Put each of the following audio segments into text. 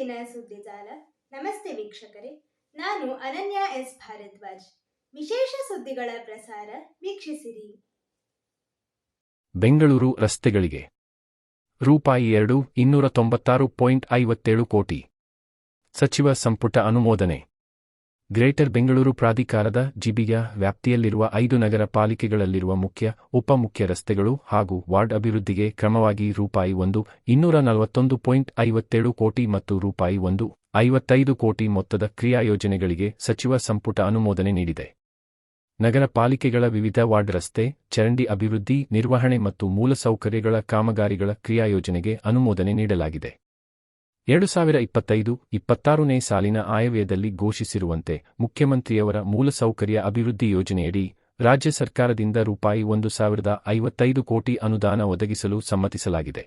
ಇಂದಿನ ಸುದ್ದಿಜಾಲ ನಮಸ್ತೆ ವೀಕ್ಷಕರೇ. ನಾನು ಅನನ್ಯ ಎಸ್ ಭಾರದ್ವಾಜ್. ವಿಶೇಷ ಸುದ್ದಿಗಳ ಪ್ರಸಾರ ವೀಕ್ಷಿಸಿರಿ. ಬೆಂಗಳೂರು ರಸ್ತೆಗಳಿಗೆ ರೂಪಾಯಿ ಎರಡು ಇನ್ನೂರ ತೊಂಬತ್ತಾರು ಪಾಯಿಂಟ್ ಐವತ್ತೇಳು ಕೋಟಿ. ಸಚಿವ ಸಂಪುಟ ಅನುಮೋದನೆ. ಗ್ರೇಟರ್ ಬೆಂಗಳೂರು ಪ್ರಾಧಿಕಾರದ ಜಿಬಿಯ ವ್ಯಾಪ್ತಿಯಲ್ಲಿರುವ ಐದು ನಗರ ಪಾಲಿಕೆಗಳಲ್ಲಿರುವ ಮುಖ್ಯ ಉಪಮುಖ್ಯ ರಸ್ತೆಗಳು ಹಾಗೂ ವಾರ್ಡ್ ಅಭಿವೃದ್ಧಿಗೆ ಕ್ರಮವಾಗಿ ರೂಪಾಯಿ ಒಂದು, ಇನ್ನೂರ ನಲವತ್ತೊಂದು ಪಾಯಿಂಟ್ ಐವತ್ತೇಳು ಕೋಟಿ ಮತ್ತು ರೂಪಾಯಿ ಒಂದು, ಐವತ್ತೈದು ಕೋಟಿ ಮೊತ್ತದ ಕ್ರಿಯಾ ಯೋಜನೆಗಳಿಗೆ ಸಚಿವ ಸಂಪುಟ ಅನುಮೋದನೆ ನೀಡಿದೆ. ನಗರ ಪಾಲಿಕೆಗಳ ವಿವಿಧ ವಾರ್ಡ್ ರಸ್ತೆ, ಚರಂಡಿ ಅಭಿವೃದ್ಧಿ, ನಿರ್ವಹಣೆ ಮತ್ತು ಮೂಲಸೌಕರ್ಯಗಳ ಕಾಮಗಾರಿಗಳ ಕ್ರಿಯಾಯೋಜನೆಗೆ ಅನುಮೋದನೆ ನೀಡಲಾಗಿದೆ. ಎರಡು ಸಾವಿರ ಇಪ್ಪತ್ತೈದು, ಇಪ್ಪತ್ತಾರನೇ ಸಾಲಿನ ಆಯವ್ಯಯದಲ್ಲಿ ಘೋಷಿಸಿರುವಂತೆ ಮುಖ್ಯಮಂತ್ರಿಯವರ ಮೂಲಸೌಕರ್ಯ ಅಭಿವೃದ್ಧಿ ಯೋಜನೆಯಡಿ ರಾಜ್ಯ ಸರ್ಕಾರದಿಂದ ರೂಪಾಯಿ ಒಂದು ಸಾವಿರದ ಐವತ್ತೈದು ಕೋಟಿ ಅನುದಾನ ಒದಗಿಸಲು ಸಮ್ಮತಿಸಲಾಗಿದೆ.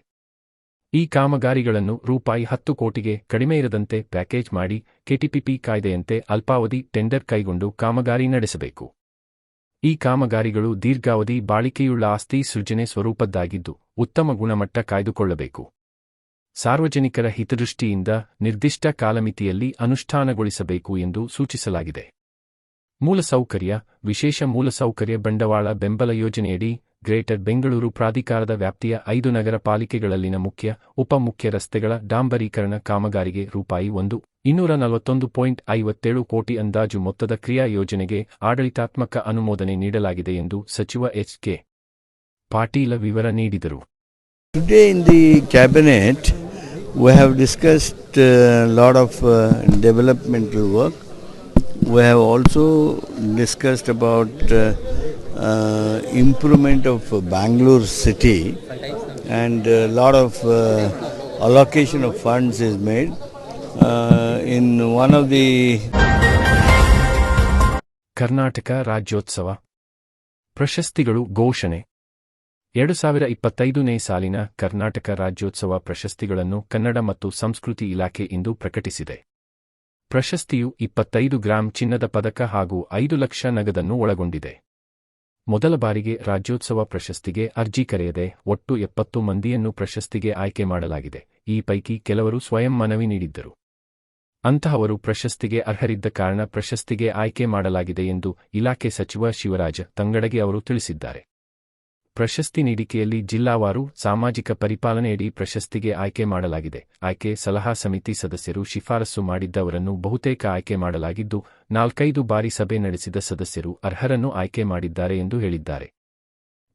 ಈ ಕಾಮಗಾರಿಗಳನ್ನು ರೂಪಾಯಿ ಹತ್ತು ಕೋಟಿಗೆ ಕಡಿಮೆ ಇರದಂತೆ ಪ್ಯಾಕೇಜ್ ಮಾಡಿ ಕೆಟಿಪಿಪಿ ಕಾಯ್ದೆಯಂತೆ ಅಲ್ಪಾವಧಿ ಟೆಂಡರ್ ಕೈಗೊಂಡು ಕಾಮಗಾರಿ ನಡೆಸಬೇಕು. ಈ ಕಾಮಗಾರಿಗಳು ದೀರ್ಘಾವಧಿ ಬಾಳಿಕೆಯುಳ್ಳ ಆಸ್ತಿ ಸೃಜನೆ ಸ್ವರೂಪದ್ದಾಗಿದ್ದು ಉತ್ತಮ ಗುಣಮಟ್ಟ ಕಾಯ್ದುಕೊಳ್ಳಬೇಕು. ಸಾರ್ವಜನಿಕರ ಹಿತದೃಷ್ಟಿಯಿಂದ ನಿರ್ದಿಷ್ಟ ಕಾಲಮಿತಿಯಲ್ಲಿ ಅನುಷ್ಠಾನಗೊಳಿಸಬೇಕು ಎಂದು ಸೂಚಿಸಲಾಗಿದೆ. ಮೂಲಸೌಕರ್ಯ, ವಿಶೇಷ ಮೂಲಸೌಕರ್ಯ ಬಂಡವಾಳ ಬೆಂಬಲ ಯೋಜನೆಯಡಿ ಗ್ರೇಟರ್ ಬೆಂಗಳೂರು ಪ್ರಾಧಿಕಾರದ ವ್ಯಾಪ್ತಿಯ ಐದು ನಗರ ಪಾಲಿಕೆಗಳಲ್ಲಿನ ಮುಖ್ಯ ಉಪಮುಖ್ಯ ರಸ್ತೆಗಳ ಡಾಂಬರೀಕರಣ ಕಾಮಗಾರಿಗೆ ರೂಪಾಯಿ ಒಂದು, ಇನ್ನೂರ ನಲವತ್ತೊಂದು ಪಾಯಿಂಟ್ ಐವತ್ತೇಳು ಕೋಟಿ ಅಂದಾಜು ಮೊತ್ತದ ಕ್ರಿಯಾ ಯೋಜನೆಗೆ ಆಡಳಿತಾತ್ಮಕ ಅನುಮೋದನೆ ನೀಡಲಾಗಿದೆ ಎಂದು ಸಚಿವ ಎಚ್ ಕೆ ಪಾಟೀಲ ವಿವರ ನೀಡಿದರು. we have discussed a lot of uh, developmental work. We have also discussed about uh, uh, improvement of Bangalore city and a lot of uh, allocation of funds is made. Uh, in one of the Karnataka Rajyotsava ಪ್ರಶಸ್ತಿಗಳು ಘೋಷಣೆ ಎರಡು ಸಾವಿರ ಇಪ್ಪತ್ತೈದನೇ ಸಾಲಿನ ಕರ್ನಾಟಕ ರಾಜ್ಯೋತ್ಸವ ಪ್ರಶಸ್ತಿಗಳನ್ನು ಕನ್ನಡ ಮತ್ತು ಸಂಸ್ಕೃತಿ ಇಲಾಖೆ ಇಂದು ಪ್ರಕಟಿಸಿದೆ. ಪ್ರಶಸ್ತಿಯು ಇಪ್ಪತ್ತೈದು ಗ್ರಾಂ ಚಿನ್ನದ ಪದಕ ಹಾಗೂ ಐದು ಲಕ್ಷ ನಗದನ್ನು ಒಳಗೊಂಡಿದೆ. ಮೊದಲ ಬಾರಿಗೆ ರಾಜ್ಯೋತ್ಸವ ಪ್ರಶಸ್ತಿಗೆ ಅರ್ಜಿ ಕರೆಯದೆ ಒಟ್ಟು ಎಪ್ಪತ್ತು ಮಂದಿಯನ್ನು ಪ್ರಶಸ್ತಿಗೆ ಆಯ್ಕೆ ಮಾಡಲಾಗಿದೆ. ಈ ಪೈಕಿ ಕೆಲವರು ಸ್ವಯಂ ಮನವಿ ನೀಡಿದ್ದರು. ಅಂತಹವರು ಪ್ರಶಸ್ತಿಗೆ ಅರ್ಹರಿದ್ದ ಕಾರಣ ಪ್ರಶಸ್ತಿಗೆ ಆಯ್ಕೆ ಮಾಡಲಾಗಿದೆ ಎಂದು ಇಲಾಖೆ ಸಚಿವ ಶಿವರಾಜ ತಂಗಡಗಿ ಅವರು ತಿಳಿಸಿದ್ದಾರೆ. ಪ್ರಶಸ್ತಿ ನೀಡಿಕೆಯಲ್ಲಿ ಜಿಲ್ಲಾವಾರು ಸಾಮಾಜಿಕ ಪರಿಪಾಲನೆಯಡಿ ಪ್ರಶಸ್ತಿಗೆ ಆಯ್ಕೆ ಮಾಡಲಾಗಿದೆ. ಆಯ್ಕೆ ಸಲಹಾ ಸಮಿತಿ ಸದಸ್ಯರು ಶಿಫಾರಸು ಮಾಡಿದ್ದವರನ್ನು ಬಹುತೇಕ ಆಯ್ಕೆ ಮಾಡಲಾಗಿದ್ದು, ನಾಲ್ಕೈದು ಬಾರಿ ಸಭೆ ನಡೆಸಿದ ಸದಸ್ಯರು ಅರ್ಹರನ್ನು ಆಯ್ಕೆ ಮಾಡಿದ್ದಾರೆ ಎಂದು ಹೇಳಿದ್ದಾರೆ.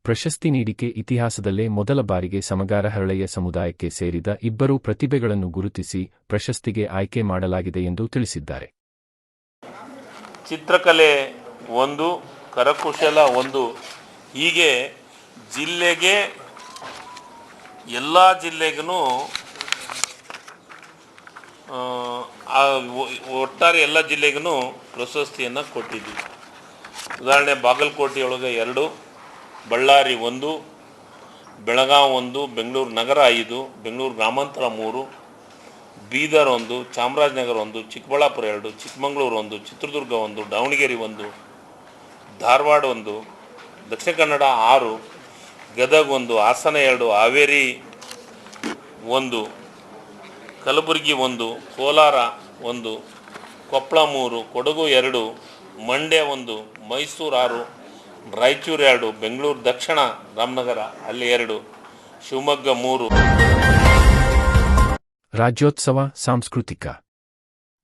ಪ್ರಶಸ್ತಿ ನೀಡಿಕೆ ಇತಿಹಾಸದಲ್ಲೇ ಮೊದಲ ಬಾರಿಗೆ ಸಮಗಾರ ಹರಳೆಯ ಸಮುದಾಯಕ್ಕೆ ಸೇರಿದ ಇಬ್ಬರು ಪ್ರತಿಭೆಗಳನ್ನು ಗುರುತಿಸಿ ಪ್ರಶಸ್ತಿಗೆ ಆಯ್ಕೆ ಮಾಡಲಾಗಿದೆ ಎಂದು ತಿಳಿಸಿದ್ದಾರೆ. ಚಿತ್ರಕಲೆ ಒಂದು, ಕರಕುಶಲ ಒಂದು, ಹೀಗೆ ಜಿಲ್ಲೆಗೆ, ಎಲ್ಲ ಜಿಲ್ಲೆಗೂ ಒಟ್ಟಾರೆ ಎಲ್ಲ ಜಿಲ್ಲೆಗೂ ಪ್ರಶಸ್ತಿಯನ್ನು ಕೊಟ್ಟಿದ್ದೀವಿ ಉದಾಹರಣೆ ಬಾಗಲಕೋಟೆಯೊಳಗೆ ಎರಡು, ಬಳ್ಳಾರಿ ಒಂದು ಬೆಳಗಾವಿ ಒಂದು, ಬೆಂಗಳೂರು ನಗರ ಐದು, ಬೆಂಗಳೂರು ಗ್ರಾಮಾಂತರ ಮೂರು, ಬೀದರ್ ಒಂದು, ಚಾಮರಾಜನಗರ ಒಂದು, ಚಿಕ್ಕಬಳ್ಳಾಪುರ ಎರಡು, ಚಿಕ್ಕಮಗಳೂರು ಒಂದು, ಚಿತ್ರದುರ್ಗ ಒಂದು, ದಾವಣಗೆರೆ ಒಂದು, ಧಾರವಾಡ ಒಂದು, ದಕ್ಷಿಣ ಕನ್ನಡ ಆರು ಗದಗ ಒಂದು ಹಾಸನ ಎರಡು, ಹಾವೇರಿ ಒಂದು, ಕಲಬುರಗಿ ಒಂದು, ಕೋಲಾರ ಒಂದು, ಕೊಪ್ಪಳ ಮೂರು, ಕೊಡಗು ಎರಡು, ಮಂಡ್ಯ ಒಂದು, ಮೈಸೂರು ಆರು, ರಾಯಚೂರು ಎರಡು, ಬೆಂಗಳೂರು ದಕ್ಷಿಣ, ರಾಮನಗರ ಅಲ್ಲಿ ಎರಡು, ಶಿವಮೊಗ್ಗ ಮೂರು. ರಾಜ್ಯೋತ್ಸವ ಸಾಂಸ್ಕೃತಿಕ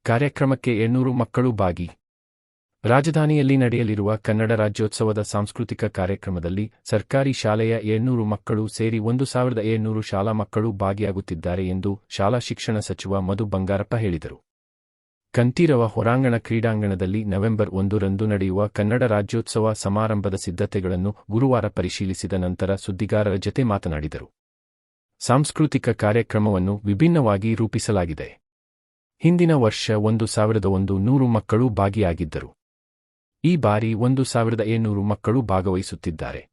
ಕಾರ್ಯಕ್ರಮಕ್ಕೆ ಎನ್ನೂರು ಮಕ್ಕಳು ಭಾಗಿ ರಾಜಧಾನಿಯಲ್ಲಿ ನಡೆಯಲಿರುವ ಕನ್ನಡ ರಾಜ್ಯೋತ್ಸವದ ಸಾಂಸ್ಕೃತಿಕ ಕಾರ್ಯಕ್ರಮದಲ್ಲಿ ಸರ್ಕಾರಿ ಶಾಲೆಯ ಏಳ್ನೂರು ಮಕ್ಕಳು ಸೇರಿ ಒಂದು ಸಾವಿರದ ಏಳ್ನೂರು ಶಾಲಾ ಮಕ್ಕಳು ಭಾಗಿಯಾಗುತ್ತಿದ್ದಾರೆ ಎಂದು ಶಾಲಾ ಶಿಕ್ಷಣ ಸಚಿವ ಮಧು ಬಂಗಾರಪ್ಪ ಹೇಳಿದರು. ಕಂತೀರವ ಹೊರಾಂಗಣ ಕ್ರೀಡಾಂಗಣದಲ್ಲಿ ನವೆಂಬರ್ ಒಂದರಂದು ನಡೆಯುವ ಕನ್ನಡ ರಾಜ್ಯೋತ್ಸವ ಸಮಾರಂಭದ ಸಿದ್ಧತೆಗಳನ್ನು ಗುರುವಾರ ಪರಿಶೀಲಿಸಿದ ನಂತರ ಸುದ್ದಿಗಾರರ ಜತೆ ಮಾತನಾಡಿದರು. ಸಾಂಸ್ಕೃತಿಕ ಕಾರ್ಯಕ್ರಮವನ್ನು ವಿಭಿನ್ನವಾಗಿ ರೂಪಿಸಲಾಗಿದೆ. ಹಿಂದಿನ ವರ್ಷ ಒಂದು ಸಾವಿರದ ಒಂದು ನೂರು ಮಕ್ಕಳು ಭಾಗಿಯಾಗಿದ್ದರು. ಈ ಬಾರಿ ಒಂದು ಸಾವಿರದ ಏಳ್ನೂರು ಮಕ್ಕಳು ಭಾಗವಹಿಸುತ್ತಿದ್ದಾರೆ.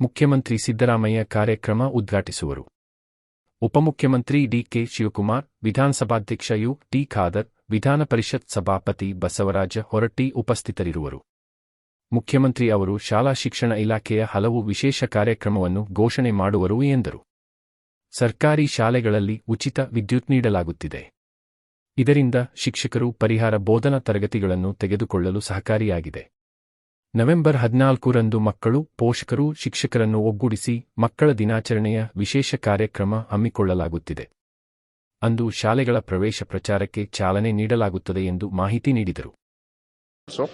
ಮುಖ್ಯಮಂತ್ರಿ ಸಿದ್ದರಾಮಯ್ಯ ಕಾರ್ಯಕ್ರಮ ಉದ್ಘಾಟಿಸುವರು. ಉಪಮುಖ್ಯಮಂತ್ರಿ ಡಿಕೆ ಶಿವಕುಮಾರ್, ವಿಧಾನಸಭಾಧ್ಯಕ್ಷ ಯು ಟಿ ಖಾದರ್, ವಿಧಾನ ಪರಿಷತ್ ಸಭಾಪತಿ ಬಸವರಾಜ ಹೊರಟ್ಟಿ ಉಪಸ್ಥಿತರಿರುವರು. ಮುಖ್ಯಮಂತ್ರಿ ಅವರು ಶಾಲಾ ಶಿಕ್ಷಣ ಇಲಾಖೆಯ ಹಲವು ವಿಶೇಷ ಕಾರ್ಯಕ್ರಮವನ್ನು ಘೋಷಣೆ ಮಾಡುವರು ಎಂದರು. ಸರ್ಕಾರಿ ಶಾಲೆಗಳಲ್ಲಿ ಉಚಿತ ವಿದ್ಯುತ್ ನೀಡಲಾಗುತ್ತಿದೆ. ಇದರಿಂದ ಶಿಕ್ಷಕರು ಪರಿಹಾರ ಬೋಧನಾ ತರಗತಿಗಳನ್ನು ತೆಗೆದುಕೊಳ್ಳಲು ಸಹಕಾರಿಯಾಗಿದೆ. ನವೆಂಬರ್ ಹದಿನಾಲ್ಕರಂದು ಮಕ್ಕಳು, ಪೋಷಕರು, ಶಿಕ್ಷಕರನ್ನು ಒಗ್ಗೂಡಿಸಿ ಮಕ್ಕಳ ದಿನಾಚರಣೆಯ ವಿಶೇಷ ಕಾರ್ಯಕ್ರಮ ಹಮ್ಮಿಕೊಳ್ಳಲಾಗುತ್ತಿದೆ. ಅಂದು ಶಾಲೆಗಳ ಪ್ರವೇಶ ಪ್ರಚಾರಕ್ಕೆ ಚಾಲನೆ ನೀಡಲಾಗುತ್ತದೆ ಎಂದು ಮಾಹಿತಿ ನೀಡಿದರು. Also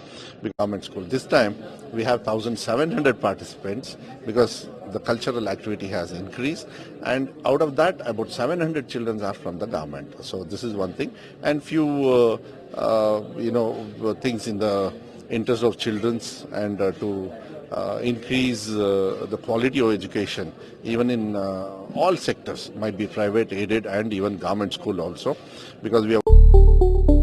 government school. This time we have 1,700 participants because the cultural activity has increased and out of that about 700 children are from the government. So this is one thing and few uh, uh, you know things in the interest of children's and uh, to uh, increase uh, the quality of education even in uh, all sectors might be private aided and even government school also because we have